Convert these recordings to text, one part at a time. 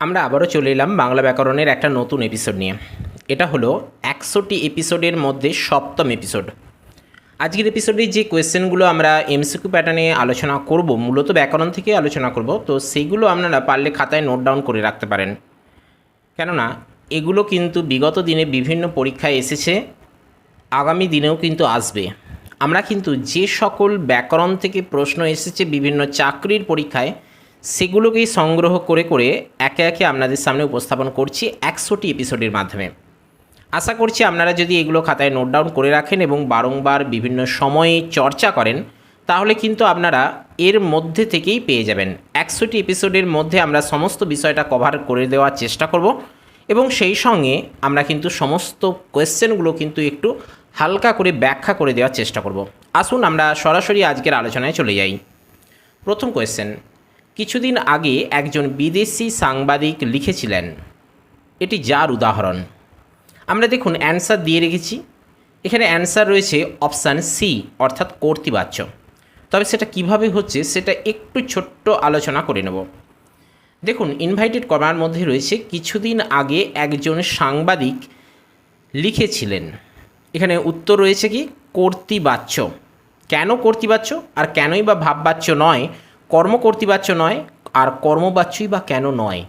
আমরা আবারও চলে এলাম বাংলা ব্যাকরণের একটা নতুন এপিসোড নিয়ে। এটা হলো একশোটি এপিসোডের মধ্যে সপ্তম এপিসোড আজকের এপিসোডে যে কোয়েশ্চেনগুলো আমরা এমসিকিউ প্যাটার্নে আলোচনা করব, মূলত ব্যাকরণ থেকে আলোচনা করব, তো সেইগুলো আপনারা পারলে খাতায় নোট ডাউন করে রাখতে পারেন। কেননা, এগুলো কিন্তু বিগত দিনে বিভিন্ন পরীক্ষায় এসেছে, আগামী দিনেও কিন্তু আসবে। আমরা কিন্তু যে সকল ব্যাকরণ থেকে প্রশ্ন এসেছে বিভিন্ন চাকরির পরীক্ষায় সেগুলোকেই সংগ্রহ করে করে একে একে আপনাদের সামনে উপস্থাপন করছি একশোটি এপিসোডের মাধ্যমে। আশা করছি আপনারা যদি এগুলো খাতায় নোট ডাউন করে রাখেন এবং বারংবার বিভিন্ন সময়ে চর্চা করেন, তাহলে কিন্তু আপনারা এর মধ্যে থেকেই পেয়ে যাবেন। একশোটি এপিসোডের মধ্যে আমরা সমস্ত বিষয়টা কভার করে দেওয়ার চেষ্টা করব এবং সেই সঙ্গে আমরা কিন্তু সমস্ত কোয়েশ্চেনগুলো কিন্তু একটু হালকা করে ব্যাখ্যা করে দেওয়ার চেষ্টা করব। আসুন আমরা সরাসরি আজকের আলোচনায় চলে যাই। প্রথম কোয়েশ্চেন কিছুদিন আগে একজন বিদেশি সাংবাদিক লিখেছিলেন। এটি যার উদাহরণ? আমরা দেখুন অ্যান্সার দিয়ে রেখেছি। এখানে অ্যান্সার রয়েছে অপশান সি, অর্থাৎ কর্তৃবাচ্য। তবে সেটা কীভাবে হচ্ছে সেটা একটু ছোট্ট আলোচনা করে নেব। দেখুন, ইনভাইটেড করার মধ্যে রয়েছে কিছুদিন আগে একজন সাংবাদিক লিখেছিলেন। এখানে উত্তর রয়েছে কি? কর্তৃবাচ্য। কেন কর্তৃবাচ্য? আর কেনই বা ভাববাচ্য নয় কর্মকর্তৃবাচ্য নয়, আর কর্মবাচ্যই বা কেন নয়?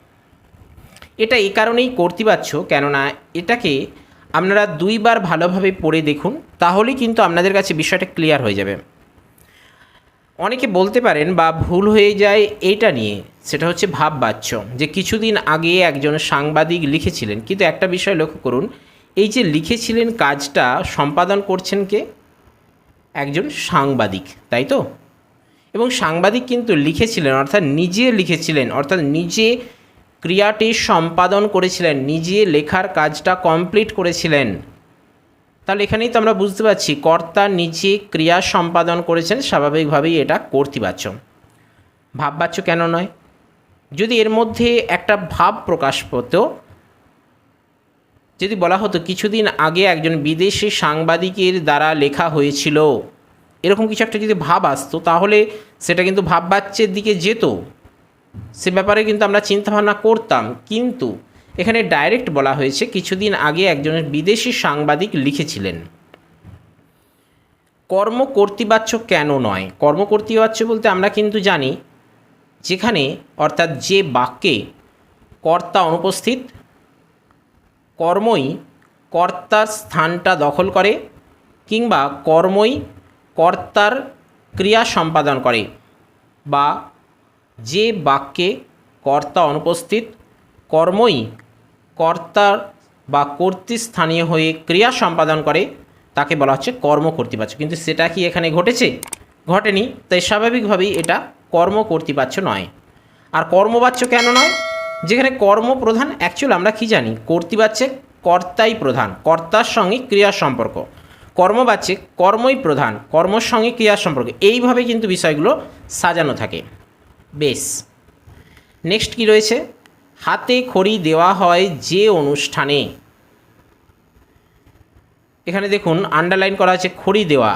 এটা এই কারণেই কর্তৃবাচ্য, কেননা এটাকে আপনারা দুইবার ভালোভাবে পড়ে দেখুন, তাহলেই কিন্তু আপনাদের কাছে বিষয়টা ক্লিয়ার হয়ে যাবে। অনেকে বলতে পারেন, বা ভুল হয়ে যায় এইটা নিয়ে, সেটা হচ্ছে ভাববাচ্য, যে কিছুদিন আগে একজন সাংবাদিক লিখেছিলেন, কিন্তু একটা বিষয় লক্ষ্য করুন, এই যে লিখেছিলেন কাজটা সম্পাদন করছেন কে? একজন সাংবাদিক, তাই তো? এবং সাংবাদিক কিন্তু লিখেছিলেন, অর্থাৎ নিজে লিখেছিলেন, অর্থাৎ নিজে ক্রিয়াটি সম্পাদন করেছিলেন, নিজে লেখার কাজটা কমপ্লিট করেছিলেন। তাহলে এখানেই তো আমরা বুঝতে পারছি, কর্তা নিজে ক্রিয়া সম্পাদন করেছেন, স্বাভাবিকভাবেই এটা কর্তৃবাচ্য। ভাববাচ্য কেন নয়? যদি এর মধ্যে একটা ভাব প্রকাশ পেত যদি বলা হতো, কিছুদিন আগে একজন বিদেশি সাংবাদিকের দ্বারা লেখা হয়েছিল এরকম কিছু একটা যদি ভাব আসতো, তাহলে সেটা কিন্তু ভাববাচ্যের দিকে যেত। সে ব্যাপারে কিন্তু আমরা চিন্তাভাবনা করতাম। কিন্তু এখানে ডাইরেক্ট বলা হয়েছে, কিছুদিন আগে একজন বিদেশি সাংবাদিক লিখেছিলেন কর্ম কর্তৃবাচ্য কেন নয়? কর্মকর্তৃবাচ্য বলতে আমরা কিন্তু জানি, যেখানে অর্থাৎ যে বাক্যে কর্তা অনুপস্থিত, কর্মই কর্তার স্থানটা দখল করে, কিংবা কর্মই কর্তার ক্রিয়া সম্পাদন করে বা যে বাক্যে কর্তা অনুপস্থিত, কর্মই কর্তার বা কর্তৃস্থানীয় হয়ে ক্রিয়া সম্পাদন করে, তাকে বলা হচ্ছে কর্মকর্তৃপাচ্য কিন্তু সেটা কি এখানে ঘটেছে? ঘটেনি। তাই স্বাভাবিকভাবেই এটা কর্মকর্তৃপাচ্য নয়। আর কর্মবাচ্য কেন নয়? যেখানে কর্মপ্রধান অ্যাকচুয়াল আমরা কি জানি? কর্তৃবাচ্যে কর্তাই প্রধান, কর্তার সঙ্গে ক্রিয়ার সম্পর্ক। কর্মবাচ্যে কর্মই প্রধান, কর্মর সঙ্গে ক্রিয়ার সম্পর্ক। এইভাবে কিন্তু বিষয়গুলো সাজানো থাকে। বেশ। নেক্সট কি রয়েছে? হাতে খড়ি দেওয়া হয় যে অনুষ্ঠানে। এখানে দেখুন আন্ডারলাইন করা আছে খড়ি দেওয়া।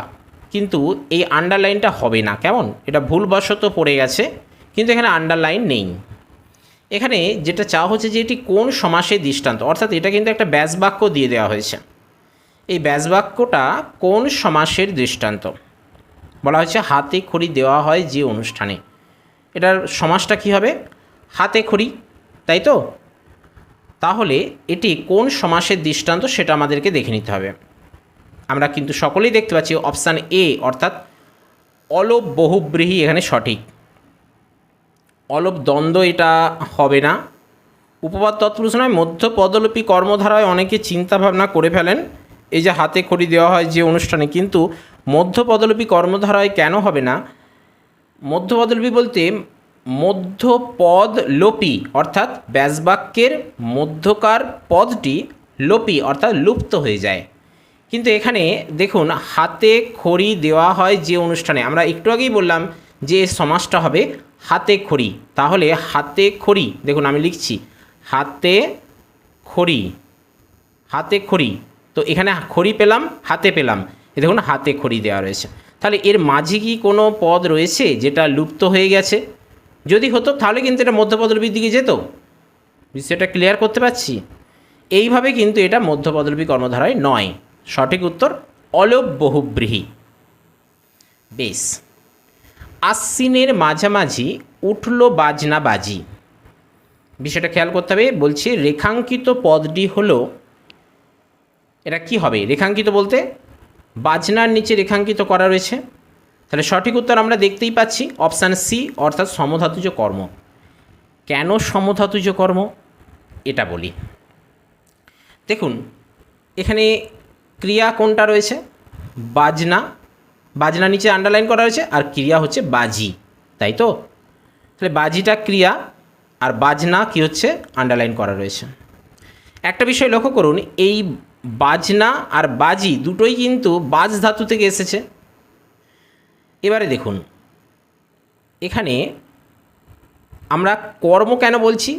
কিন্তু এই আন্ডারলাইনটা হবে না। কেমন? এটা ভুলবশত পড়ে গেছে, কিন্তু এখানে আন্ডারলাইন নেই। এখানে যেটা চাওয়া হচ্ছে যে এটি কোন সমাসের দৃষ্টান্ত? অর্থাৎ এটা কিন্তু একটা ব্যাস বাক্য দিয়ে দেওয়া হয়েছে। এই ব্যাস বাক্যটা কোন সমাসের দৃষ্টান্ত? বলা হয়েছে, হাতে খড়ি দেওয়া হয় যে অনুষ্ঠানে। এটার সমাসটা কি হবে? হাতে খড়ি, তাই তো? তাহলে এটি কোন সমাসের দৃষ্টান্ত সেটা আমাদেরকে দেখে নিতে হবে। আমরা কিন্তু সকলেই দেখতে পাচ্ছি অপশান এ, অর্থাৎ অলোপ বহুব্রীহি এখানে সঠিক। অলোপ দ্বন্দ্ব এটা হবে না। উপবাদ তৎপুরুষ নয় মধ্য পদলোপী কর্মধারায় অনেকে চিন্তাভাবনা করে ফেলেন। এই যে হাতে খড়ি দেওয়া হয় যে অনুষ্ঠানে, কিন্তু মধ্য পদলোপী কর্মধারায় কেন হবে না? মধ্য পদলোপী বলতে মধ্যপদ লোপি অর্থাৎ ব্যাসবাক্যের মধ্যকার পদটি লোপি, অর্থাৎ লুপ্ত হয়ে যায়। কিন্তু এখানে দেখুন, হাতে খড়ি দেওয়া হয় যে অনুষ্ঠানে, আমরা একটু আগেই বললাম যে সমাজটা হবে হাতে খড়ি। তাহলে হাতে খড়ি, দেখুন আমি লিখছি, হাতে খড়ি হাতে খড়ি। তো এখানে খড়ি পেলাম, হাতে পেলাম। এ দেখুন, হাতে খড়ি দেওয়া রয়েছে। তাহলে এর মাঝে কি কোনো পদ রয়েছে যেটা লুপ্ত হয়ে গেছে? যদি হতো, তাহলে কিন্তু এটা মধ্যপদলোপীর দিকে যেত। বিষয়টা ক্লিয়ার করতে পারছি? এইভাবে কিন্তু এটা মধ্যপদলোপী কর্মধারায় নয়। সঠিক উত্তর, অলোপ বহুব্রীহি। বেশ। আশ্বিনের মাঝামাঝি উঠল বাজনা বাজি বিষয়টা খেয়াল করতে হবে, বলছি রেখাঙ্কিত পদটি হলো এটা কি হবে? রেখাঙ্কিত বলতে বাজনার নিচে রেখাঙ্কিত করা রয়েছে। তাহলে সঠিক উত্তর আমরা দেখতেই পাচ্ছি অপশান সি অর্থাৎ সমধাতুজ কর্ম। কেন সমধাতুজ কর্ম? এটা বলি। দেখুন, এখানে ক্রিয়া কোনটা রয়েছে? বাজনা। বাজনা নিচে আন্ডারলাইন করা রয়েছে, আর ক্রিয়া হচ্ছে বাজি, তাই তো? তাহলে বাজিটা ক্রিয়া, আর বাজনা কি হচ্ছে? আন্ডারলাইন করা রয়েছে। একটা বিষয় লক্ষ্য করুন, এই বাজনা আর বাজি দুটোই কিন্তু বাজ ধাতু থেকে এসেছে। এবারে দেখুন, এখানে আমরা কর্ম কেন বলছি?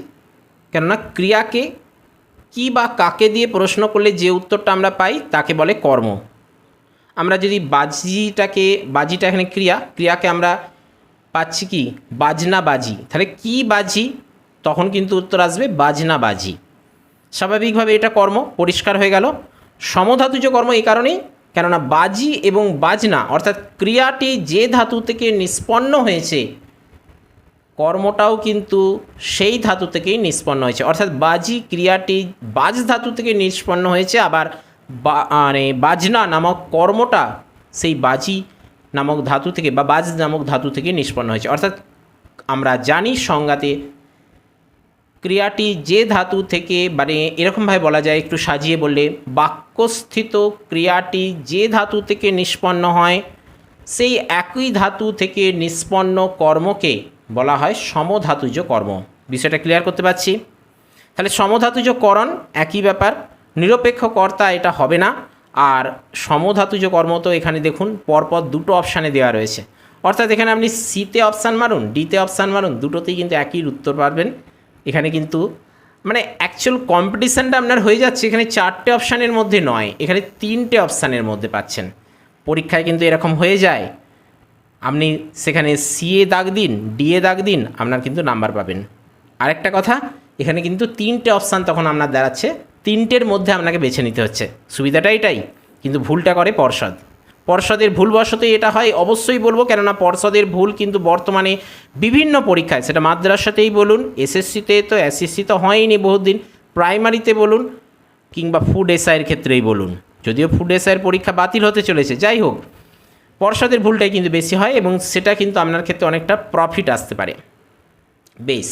কেননা ক্রিয়াকে কি বা কাকে দিয়ে প্রশ্ন করলে যে উত্তরটা আমরা পাই তাকে বলে কর্ম। আমরা যদি বাজিটাকে, বাজিটা এখানে ক্রিয়া, ক্রিয়াকে আমরা পাচ্ছি কি? বাজনা বাজি। তাহলে কি বাজি? তখন কিন্তু উত্তর আসবে বাজনা বাজি। স্বাভাবিকভাবে এটা কর্ম পরিষ্কার হয়ে গেল। সমধাতুজ কর্ম এই কারণেই, কেননা বাজি এবং বাজনা অর্থাৎ ক্রিয়াটি যে ধাতু থেকে নিষ্পন্ন হয়েছে, কর্মটাও কিন্তু সেই ধাতু থেকেই নিষ্পন্ন হয়েছে। অর্থাৎ বাজি ক্রিয়াটি বাজ ধাতু থেকে নিষ্পন্ন হয়েছে, আবার মানে বাজনা নামক কর্মটা সেই বাজি নামক ধাতু থেকে বা বাজ নামক ধাতু থেকে নিষ্পন্ন হয়েছে। অর্থাৎ আমরা জানি সংজ্ঞাতে ক্রিয়াটি যে ধাতু থেকে মানে এরকমভাবে বলা যায়, একটু সাজিয়ে বললে, বাক্যস্থিত ক্রিয়াটি যে ধাতু থেকে নিষ্পন্ন হয়, সেই একই ধাতু থেকে নিষ্পন্ন কর্মকে বলা হয় সমধাতুজ কর্ম। বিষয়টা ক্লিয়ার করতে পারছি? তাহলে সমধাতুজ করণ একই ব্যাপার, নিরপেক্ষ কর্তা এটা হবে না, আর সমধাতুজ কর্ম তো এখানে দেখুন, পরপর দুটো অপশানে দেওয়া রয়েছে। অর্থাৎ এখানে আপনি সিতে অপশান মারুন ডিতে অপশান মারুন, দুটোতেই কিন্তু একই উত্তর পারবেন এখানে কিন্তু মানে অ্যাকচুয়াল কম্পিটিশানটা আপনার হয়ে যাচ্ছে, এখানে চারটে অপশানের মধ্যে নয়, এখানে তিনটে অপশানের মধ্যে পাচ্ছেন। পরীক্ষায় কিন্তু এরকম হয়ে যায়। আপনি সেখানে সিএ দাগ দিন ডিএ দাগ দিন, আপনার কিন্তু নাম্বার পাবেন। আরেকটা কথা, এখানে কিন্তু তিনটে অপশান তখন আপনার দাঁড়াচ্ছে, তিনটের মধ্যে আপনাকে বেছে নিতে হচ্ছে। সুবিধাটা এটাই, কিন্তু ভুলটা করে পর্ষদ। পর্ষদের ভুলবশতই এটা হয়, অবশ্যই বলব, কেননা পর্ষদের ভুল কিন্তু বর্তমানে বিভিন্ন পরীক্ষায়, সেটা মাদ্রাসাতেই বলুন, এসএসসিতে তো, এসএসসি তো হয়নি বহুদিন, প্রাইমারিতে বলুন, কিংবা ফুড এসআইয়ের ক্ষেত্রেই বলুন। যদিও ফুড এসআইয়ের পরীক্ষা বাতিল হতে চলেছে, যাই হোক, পর্ষদের ভুলটাই কিন্তু বেশি হয় এবং সেটা কিন্তু আপনার ক্ষেত্রে অনেকটা প্রফিট আসতে পারে। বেশ,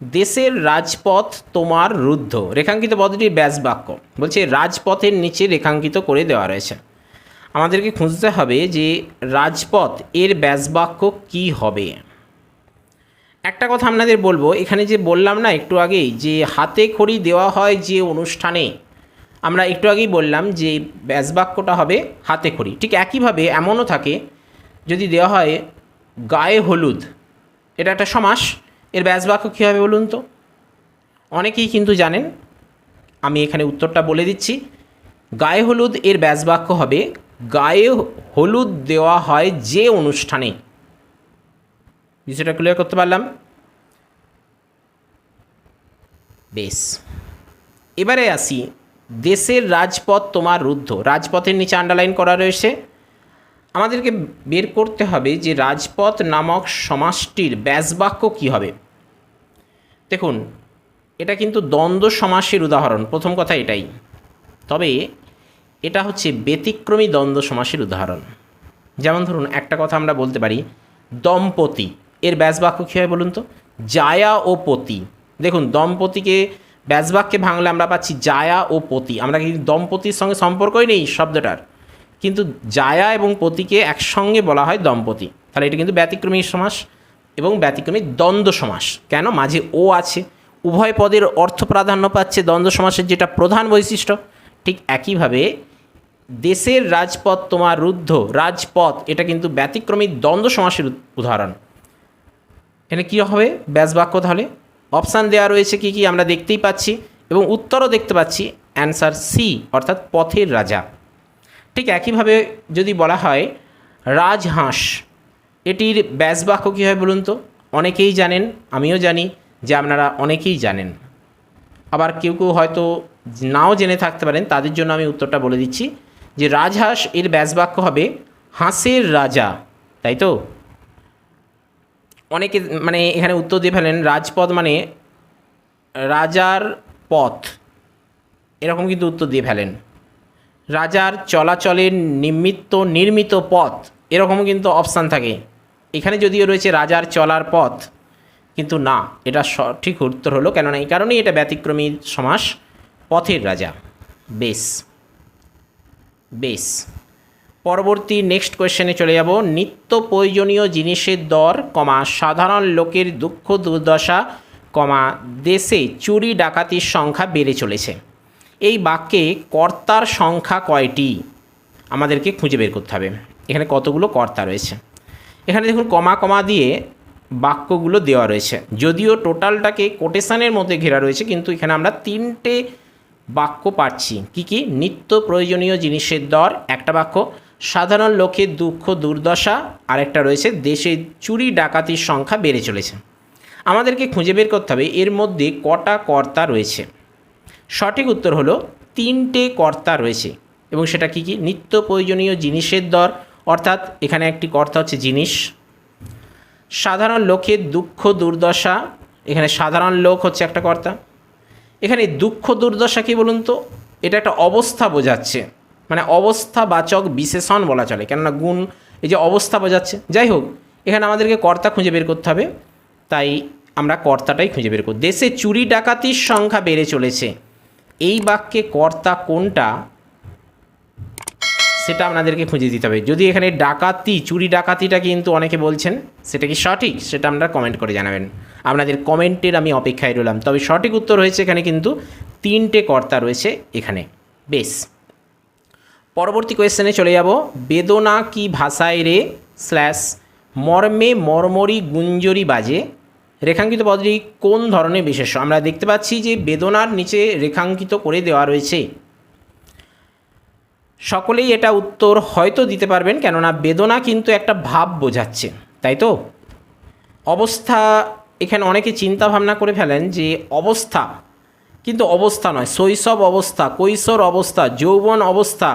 দেশের রাজপথ তোমার রুদ্ধ, রেখাঙ্কিত পদটির ব্যাস বাক্য, বলছে রাজপথের নিচে রেখাঙ্কিত করে দেওয়া রয়েছে। আমাদেরকে খুঁজতে হবে যে রাজপথ এর ব্যাস বাক্য কী হবে। একটা কথা আপনাদের বলব, এখানে যে বললাম না একটু আগেই যে হাতে খড়ি দেওয়া হয় যে অনুষ্ঠানে, আমরা একটু আগেই বললাম যে ব্যাসবাক্যটা হবে হাতে খড়ি। ঠিক একইভাবে এমনও থাকে, যদি দেওয়া হয় গায়ে হলুদ, এটা একটা সমাস, এর ব্যাসবাক্য কী হবে বলুন তো? অনেকেই কিন্তু জানেন, আমি এখানে উত্তরটা বলে দিচ্ছি, গায়ে হলুদ এর ব্যাসবাক্য হবে গায়ে হলুদ দেওয়া হয় যে অনুষ্ঠানে। বিষয়টা ক্লিয়ার করতে পারলাম? বেশ। এবারে আসি, দেশের রাজপথ তোমার রুদ্ধ। রাজপথের নিচে আন্ডারলাইন করা রয়েছে। আমাদেরকে বের করতে হবে যে রাজপথ নামক সমাসটির ব্যাসবাক্য কী হবে। দেখুন, এটা কিন্তু দ্বন্দ্ব সমাসের উদাহরণ। প্রথম কথা এটাই। তবে এটা হচ্ছে ব্যতিক্রমী দ্বন্দ্ব সমাসের উদাহরণ। যেমন ধরুন, একটা কথা আমরা বলতে পারি, দম্পতি, এর ব্যাসবাক্য কী হয় বলুন তো? জায়া ও পতি। দেখুন, দম্পতিকে ব্যাসবাক্যে ভাঙলে আমরা পাচ্ছি জায়া ও পতি। আমরা কিন্তু দম্পতির সঙ্গে সম্পর্কই নেই শব্দটার? কিন্তু জায়া এবং পতিকে একসঙ্গে বলা হয় দম্পতি। তাহলে এটা কিন্তু ব্যতিক্রমী সমাস এবং ব্যতিক্রমী দ্বন্দ্ব সমাস। কেন? মাঝে ও আছে। উভয় পদের অর্থ প্রাধান্য পাচ্ছে দ্বন্দ্ব সমাসের যেটা প্রধান বৈশিষ্ট্য। ঠিক একইভাবে দেশের রাজপথ তোমার রুদ্ধ, রাজপথ, এটা কিন্তু ব্যতিক্রমী দ্বন্দ্ব সমাসের উদাহরণ। এখানে কী হবে? ব্যাসবাক্য তাহলে? অপশান দেওয়া রয়েছে কি কি? আমরা দেখতেই পাচ্ছি এবং উত্তরও দেখতে পাচ্ছি। অ্যান্সার সি অর্থাৎ পথের রাজা। ঠিক একইভাবে যদি বলা হয়, রাজহাঁস, এটির ব্যাসবাক্য কী হয় বলুন তো? অনেকেই জানেন, আমিও জানি যে আপনারা অনেকেই জানেন। আবার কেউ কেউ হয়তো নাও জেনে থাকতে পারেন, তাদের জন্য আমি উত্তরটা বলে দিচ্ছি। যে রাজহাঁস এর ব্যাসবাক্য হবে, হাঁসের রাজা তাই তো? অনেকে মানে এখানে উত্তর দিয়ে ফেলেন রাজপথ মানে রাজার পথ এরকম কিন্তু উত্তর দিয়ে ফেলেন। রাজার চলাচলের নিমিত্ত নির্মিত পথ এরকম কিন্তু অপশান থাকে। এখানে যদিও রয়েছে রাজার চলার পথ কিন্তু না, এটা সঠিক উত্তর হলো, কেননা এই কারণেই এটা ব্যতিক্রমী সমাস, পথের রাজা। বেশ। বেশ পরবর্তী নেক্সট কোয়েশ্চেনে চলে যাব। নিত্য প্রয়োজনীয় জিনিসের দর, কমা, সাধারণ লোকের দুঃখ দুর্দশা, কমা, দেশে চুরি ডাকাতির সংখ্যা বেড়ে চলেছে। এই বাক্যে কর্তার সংখ্যা কয়টি? আমাদেরকে খুঁজে বের করতে হবে। এখানে কতগুলো কর্তা রয়েছে? এখানে দেখুন, কমা কমা দিয়ে বাক্যগুলো দেওয়া রয়েছে। যদিও টোটালটাকে কোটেশনের মধ্যে ঘেরা রয়েছে, কিন্তু এখানে আমরা তিনটে বাক্য পাচ্ছি কি কি? নিত্য প্রয়োজনীয় জিনিসের দর, একটা বাক্য। সাধারণ লোকের দুঃখ, দুর্দশা, আরেকটা রয়েছে, দেশে চুরি, ডাকাতির সংখ্যা বেড়ে চলেছে। আমাদেরকে খুঁজে বের করতে হবে, এর মধ্যে কটা কর্তা রয়েছে? সঠিক উত্তর হলো, তিনটে কর্তা রয়েছে। এবং সেটা কি কি? নিত্য প্রয়োজনীয় জিনিসের দর, অর্থাৎ এখানে একটি কর্তা হচ্ছে জিনিস। সাধারণ লোকের দুঃখ, দুর্দশা, এখানে সাধারণ লোক হচ্ছে একটা কর্তা। এখানে দুঃখ দুর্দশা কী বলুন তো? এটা একটা অবস্থা বোঝাচ্ছে। মানে অবস্থাবাচক বিশেষণ বলা চলে। কেননা গুণ, এই যে অবস্থা বোঝাচ্ছে। যাই হোক, এখানে আমাদেরকে কর্তা খুঁজে বের করতে হবে। তাই আমরা কর্তাটাই খুঁজে বের করব। দেশে চুরি ডাকাতির সংখ্যা বেড়ে চলেছে। এই বাক্যে কর্তা কোনটা? সেটা আপনাদেরকে খুঁজে দিতে হবে। যদি এখানে ডাকাতি, চুরি ডাকাতিটা কিন্তু অনেকে বলছেন, সেটা কি সঠিক? সেটা আপনারা কমেন্ট করে জানাবেন। আপনাদের কমেন্টের আমি অপেক্ষায় রইলাম। তবে সঠিক উত্তর হয়েছে এখানে কিন্তু তিনটে কর্তা রয়েছে এখানে। বেশ। পরবর্তী কোয়েশ্চেনে চলে যাব। বেদনা কি ভাষায় রে স্ল্যাশ মর্মে মর্মরি গুঞ্জরি বাজে? রেখাঙ্কিত পদটি কোন ধরনের বিশেষ্য? আমরা দেখতে পাচ্ছি যে বেদনার নিচে রেখাঙ্কিত করে দেওয়া রয়েছে। সকলেই এটা উত্তর হয়তো দিতে পারবেন, কেননা বেদনা কিন্তু একটা ভাব বোঝাচ্ছে, তাই তো? অবস্থা, এখানে অনেকে চিন্তা ভাবনা করে ফেলেন যে অবস্থা, কিন্তু অবস্থা নয়, শৈশব অবস্থা, কৈশোর অবস্থা, যৌবন অবস্থা,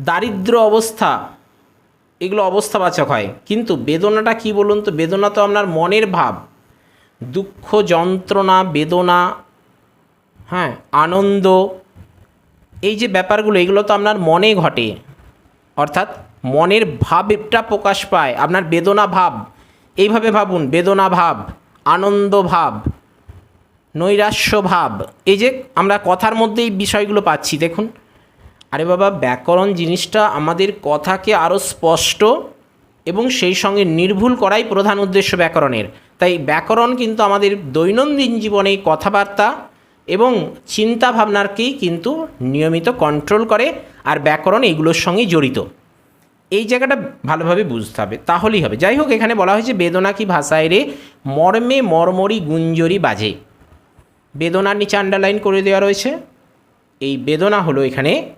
দারিদ্র অবস্থা, এগুলো অবস্থাবাচক হয়। কিন্তু বেদনাটা কি বলুন তো? বেদনা তো আপনার মনের ভাব। দুঃখ, যন্ত্রণা, বেদনা হ্যাঁ আনন্দ এই যে ব্যাপারগুলো, এগুলো তো আপনার মনে ঘটে। অর্থাৎ মনের ভাবটা প্রকাশ পায়, আপনার বেদনা ভাব। এইভাবে ভাবুন, বেদনা ভাব, আনন্দ ভাব, নৈরাশ্য ভাব। এই যে আমরা কথার মধ্যে এই বিষয়গুলো পাচ্ছি, দেখুন। আরে বাবা, ব্যাকরণ জিনিসটা আমাদের কথাকে আরও স্পষ্ট এবং সেই সঙ্গে নির্ভুল করাই প্রধান উদ্দেশ্য ব্যাকরণের। তাই ব্যাকরণ কিন্তু আমাদের দৈনন্দিন জীবনে কথাবার্তা এবং চিন্তা ভাবনারকেই কিন্তু নিয়মিত কন্ট্রোল করে আর ব্যাকরণ এগুলোর সঙ্গে জড়িত। এই জায়গাটা ভালোভাবে বুঝতে হবে, তাহলেই হবে। যাই হোক, এখানে বলা হয়েছে, বেদনা কি ভাষায় রে? মর্মে মর্মরি গুঞ্জরি বাজে। বেদনার নিচে আন্ডারলাইন করে দেওয়া রয়েছে। এই বেদনা হলো এখানে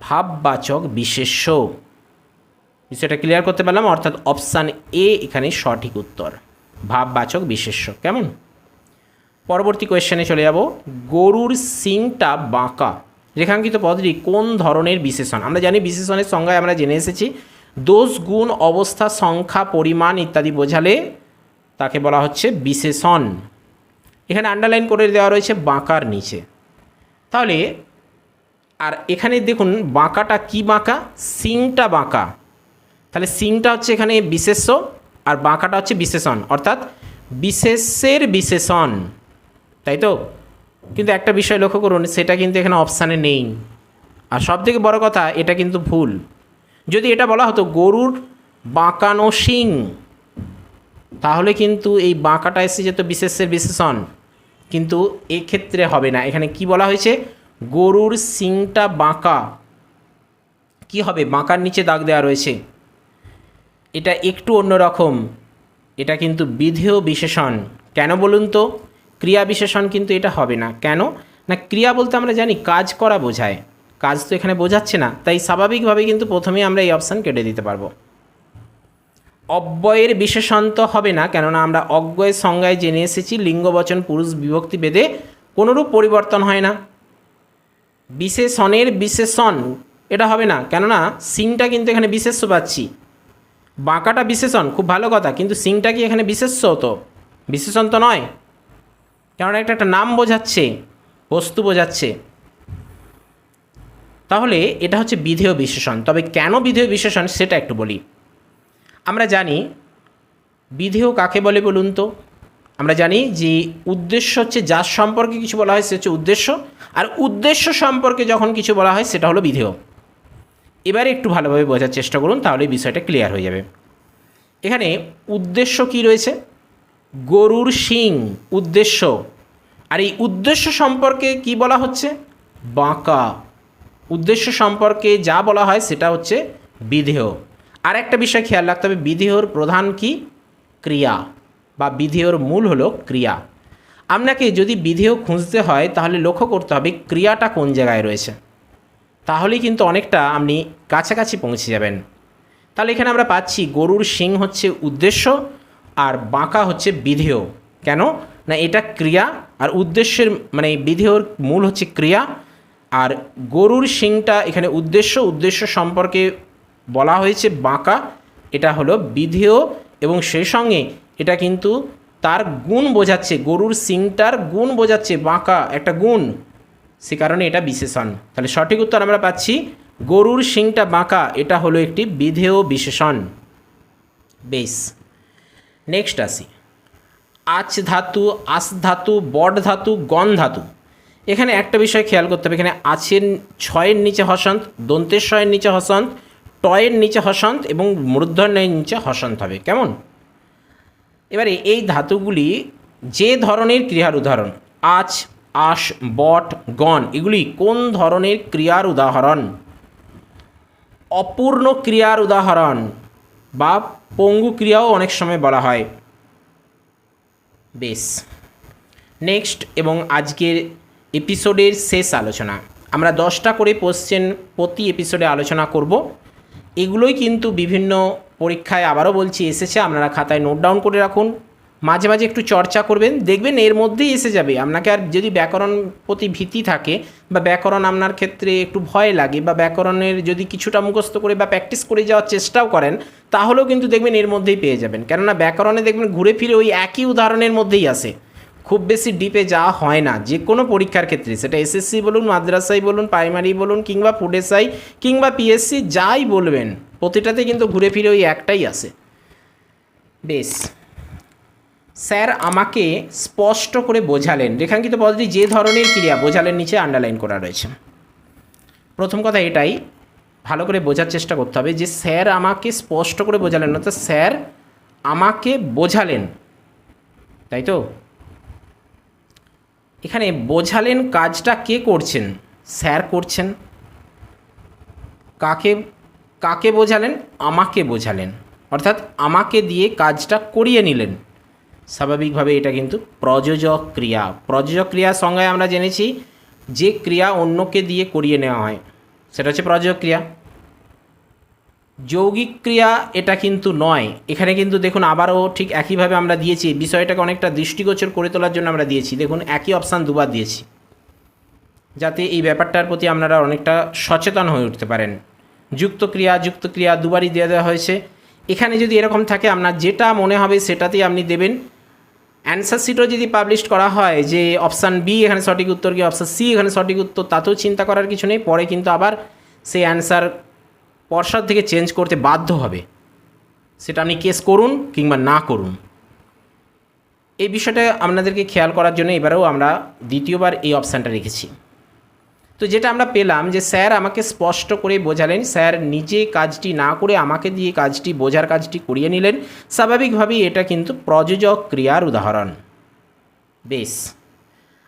ভাববাচক বিশেষ্য। বিষয়টা ক্লিয়ার করতে পারলাম, অর্থাৎ অপশান এ এখানে সঠিক উত্তর। ভাববাচক বিশেষ্য। কেমন? পরবর্তী কোয়েশ্চেনে চলে যাব। গরুর সিংটা বাঁকা। রেখাঙ্কিত পদটি কোন ধরনের বিশেষণ? আমরা জানি বিশেষণের সংজ্ঞায় আমরা জেনে এসেছি। দোষ, গুণ, অবস্থা, সংখ্যা, পরিমাণ ইত্যাদি বোঝালে তাকে বলা হচ্ছে বিশেষণ। এখানে আন্ডারলাইন করে দেওয়া রয়েছে বাঁকার নিচে। তাহলে, আর এখানে দেখুন বাঁকাটা কি বাঁকা? সিংটা বাঁকা। তাহলে সিংটা হচ্ছে এখানে বিশেষ্য আর বাঁকাটা হচ্ছে বিশেষণ। অর্থাৎ বিশেষের বিশেষণ। তাই তো? কিন্তু একটা বিষয় লক্ষ্য করুন, সেটা কিন্তু এখানে অপশানে নেই। আর সব থেকে বড় কথা, এটা কিন্তু ভুল। যদি এটা বলা হতো গরুর বাঁকানো শিং, তাহলে কিন্তু এই বাঁকাটা এসে যেত বিশেষের বিশেষণ। কিন্তু এক্ষেত্রে হবে না। এখানে কি বলা হয়েছে? গরুর শিংটা বাঁকা। কি হবে? বাঁকার নিচে দাগ দেওয়া রয়েছে। এটা একটু অন্যরকম। এটা কিন্তু বিধেয় বিশেষণ। কেন বলুন তো? ক্রিয়া বিশেষণ কিন্তু এটা হবে না। কেন? না, ক্রিয়া বলতে আমরা জানি কাজ করা বোঝায়। কাজ তো এখানে বোঝাচ্ছে না, তাই স্বাভাবিকভাবে কিন্তু প্রথমেই আমরা এই অপশান কেটে দিতে পারব। অব্যয়ের বিশেষণ তো হবে না, কেননা আমরা অজ্ঞয়ের সংজ্ঞায় জেনে এসেছি লিঙ্গবচন পুরুষ, বিভক্তি বেদে কোনোরূপ পরিবর্তন হয় না। বিশেষণের বিশেষণ, এটা হবে না, কেননা সিংটা কিন্তু এখানে বিশেষ্য পাচ্ছি। বাঁকাটা বিশেষণ, খুব ভালো কথা, কিন্তু সিংটা কি এখানে বিশেষ্য তো? বিশেষণ তো নয়। কেননা এটা একটা নাম বোঝাচ্ছে, বস্তু বোঝাচ্ছে। তাহলে এটা হচ্ছে বিধেয় বিশেষণ তবে কেন বিধেয় বিশেষণ সেটা একটু বলি। আমরা জানি বিধেয় কাকে বলে বলুন তো? আমরা জানি যে উদ্দেশ্য হচ্ছে যার সম্পর্কে কিছু বলা হয় সে হচ্ছে উদ্দেশ্য, আর উদ্দেশ্য সম্পর্কে যখন কিছু বলা হয় সেটা হলো বিধেয়। এবারে একটু ভালোভাবে বোঝার চেষ্টা করুন, তাহলে বিষয়টা ক্লিয়ার হয়ে যাবে। এখানে উদ্দেশ্য কি রয়েছে? গরুর শিং উদ্দেশ্য। আর এই উদ্দেশ্য সম্পর্কে কি বলা হচ্ছে? বাঁকা। উদ্দেশ্য সম্পর্কে যা বলা হয় সেটা হচ্ছে বিধেয়। আর একটা বিষয় খেয়াল রাখতে হবে, বিধেয়র প্রধান কি? ক্রিয়া। বা বিধেয়র মূল হলো ক্রিয়া। আপনাকে যদি বিধেয় খুঁজতে হয়, তাহলে লক্ষ্য করতে হবে ক্রিয়াটা কোন জায়গায় রয়েছে। তাহলেই কিন্তু অনেকটা আপনি কাছাকাছি পৌঁছে যাবেন। তাহলে এখানে আমরা পাচ্ছি গরুর শিং হচ্ছে উদ্দেশ্য আর বাঁকা হচ্ছে বিধেয়। কেন? না, এটা ক্রিয়া আর উদ্দেশ্যের মানে বিধেয়র মূল হচ্ছে ক্রিয়া। আর গরুর শিংটা এখানে উদ্দেশ্য উদ্দেশ্য সম্পর্কে বলা হয়েছে বাঁকা। এটা হলো বিধেয় এবং সেই সঙ্গে এটা কিন্তু তার গুণ বোঝাচ্ছে। গরুর শিংটার গুণ বোঝাচ্ছে বাঁকা, একটা গুণ। সে কারণে এটা বিশেষণ। তাহলে সঠিক উত্তর আমরা পাচ্ছি, গরুর শিংটা বাঁকা, এটা হলো একটি বিধেয় বিশেষণ। বেশ। নেক্সট আসি। আচ ধাতু, আস ধাতু বড ধাতু, গণ ধাতু। এখানে একটা বিষয় খেয়াল করতে হবে। এখানে আছের ছয়ের নিচে হসন্ত দন্তের ছয়ের নিচে হসন্ত, টয়ের নিচে হসন্ত এবং মূর্ধন্যের নিচে হসন্ত হবে। কেমন? এবারে এই ধাতুগুলি যে ধরনের ক্রিয়ার উদাহরণ, আচ আশ বট, গণ, এগুলি কোন ধরনের ক্রিয়ার উদাহরণ? অপূর্ণ ক্রিয়ার উদাহরণ। বা পঙ্গু ক্রিয়াও অনেক সময় বলা হয়। বেশ। নেক্সট এবং আজকের এপিসোডের শেষ আলোচনা। আমরা দশটা করে কোশ্চেন প্রতি এপিসোডে আলোচনা করব। এগুলোই কিন্তু বিভিন্ন পরীক্ষায় আবারও বলছি, এসেছে, আপনারা খাতায় নোট ডাউন করে রাখুন। মাঝে মাঝে একটু চর্চা করবেন, দেখবেন এর মধ্যেই এসে যাবে। আপনাকে আর যদি ব্যাকরণ প্রতি ভীতি থাকে বা ব্যাকরণ আপনার ক্ষেত্রে একটু ভয় লাগে বা ব্যাকরণের যদি কিছুটা মুখস্থ করে বা প্র্যাকটিস করে যাওয়ার চেষ্টাও করেন, তাহলেও কিন্তু দেখবেন এর মধ্যেই পেয়ে যাবেন। কেননা ব্যাকরণে দেখবেন ঘুরে ফিরে ওই একই উদাহরণের মধ্যেই আসে। খুব বেশি ডিপে যাওয়া হয় না, যে কোনো পরীক্ষার ক্ষেত্রে। সেটা এসএসসি বলুন মাদ্রাসাই বলুন, প্রাইমারি বলুন, কিংবা ফুড এসআই কিংবা পিএসসি, যাই বলবেন, প্রতিটাতে কিন্তু ঘুরে ফিরে ওই একটাই আসে। বেশ। স্যার আমাকে স্পষ্ট করে বোঝালেন। রেখাঙ্কিত পদটি যে ধরনের ক্রিয়া বোঝালেন নিচে আন্ডারলাইন করা রয়েছে। প্রথম কথা এটাই, ভালো করে বোঝার চেষ্টা করতে হবে যে স্যার আমাকে স্পষ্ট করে বোঝালেন, অর্থাৎ স্যার আমাকে বোঝালেন। তাই তো? এখানে বোঝালেন কাজটা কে করছেন? স্যার করছেন। কাকে কাকে বোঝালেন? আমাকে বোঝালেন। অর্থাৎ আমাকে দিয়ে কাজটা করিয়ে নিলেন। স্বাভাবিকভাবে এটা কিন্তু প্রযোজক ক্রিয়া। প্রযোজক ক্রিয়ার সঙ্গে আমরা জেনেছি যে ক্রিয়া অন্যকে দিয়ে করিয়ে নেওয়া হয়, সেটা হচ্ছে প্রযোজক ক্রিয়া। যৌগিক ক্রিয়া এটা কিন্তু নয়। এখানে কিন্তু দেখুন আবারও ঠিক একইভাবে আমরা দিয়েছি। বিষয়টাকে অনেকটা দৃষ্টিগোচর করে তোলার জন্য আমরা দিয়েছি। দেখুন একই অপশান দুবার দিয়েছি। যাতে এই ব্যাপারটার প্রতি আপনারা অনেকটা সচেতন হয়ে উঠতে পারেন। যুক্ত ক্রিয়া যুক্ত ক্রিয়া দুবারই দিয়ে দেওয়া হয়েছে। এখানে যদি এরকম থাকে, আপনার যেটা মনে হবে সেটাতেই আপনি দেবেন। অ্যান্সার শিটও যদি পাবলিশ করা হয় যে অপশান বি এখানে সঠিক উত্তর কি অপশান সি এখানে সঠিক উত্তর, তাতেও চিন্তা করার কিছু নেই। পরে কিন্তু আবার সেই অ্যান্সার পর্ষদ থেকে চেঞ্জ করতে বাধ্য হবে। সেটা আপনি কেস করুন কিংবা না করুন। এই বিষয়টা আপনাদেরকে খেয়াল করার জন্য এবারেও আমরা দ্বিতীয়বার এই অপশানটা রেখেছি। তো যেটা আমরা পেলাম যে স্যার আমাকে স্পষ্ট করে বোঝালেন, স্যার নিজে কাজটি না করে আমাকে দিয়ে কাজটি বোঝার কাজটি করিয়ে নিলেন। স্বাভাবিকভাবেই এটা কিন্তু প্রযোজক ক্রিয়ার উদাহরণ। বেশ।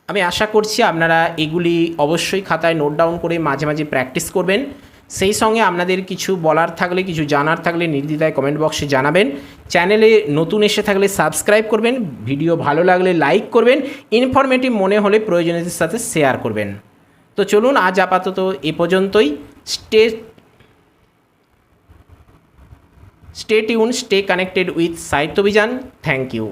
আমি আশা করছি আপনারা এগুলি অবশ্যই খাতায় নোট ডাউন করে মাঝে মাঝে প্র্যাকটিস করবেন। সেই সঙ্গে আপনাদের কিছু বলার থাকলে, কিছু জানার থাকলে নির্দ্বিধায় কমেন্ট বক্সে জানাবেন। চ্যানেলে নতুন এসে থাকলে সাবস্ক্রাইব করবেন, ভিডিও ভালো লাগলে লাইক করবেন, ইনফরমেটিভ মনে হলে প্রয়োজনীয়দের সাথে শেয়ার করবেন। তো চলুন আজ আপাতত এ পর্যন্তই। Stay stay tune stay connected with Sahitya Abhiyan. Thank you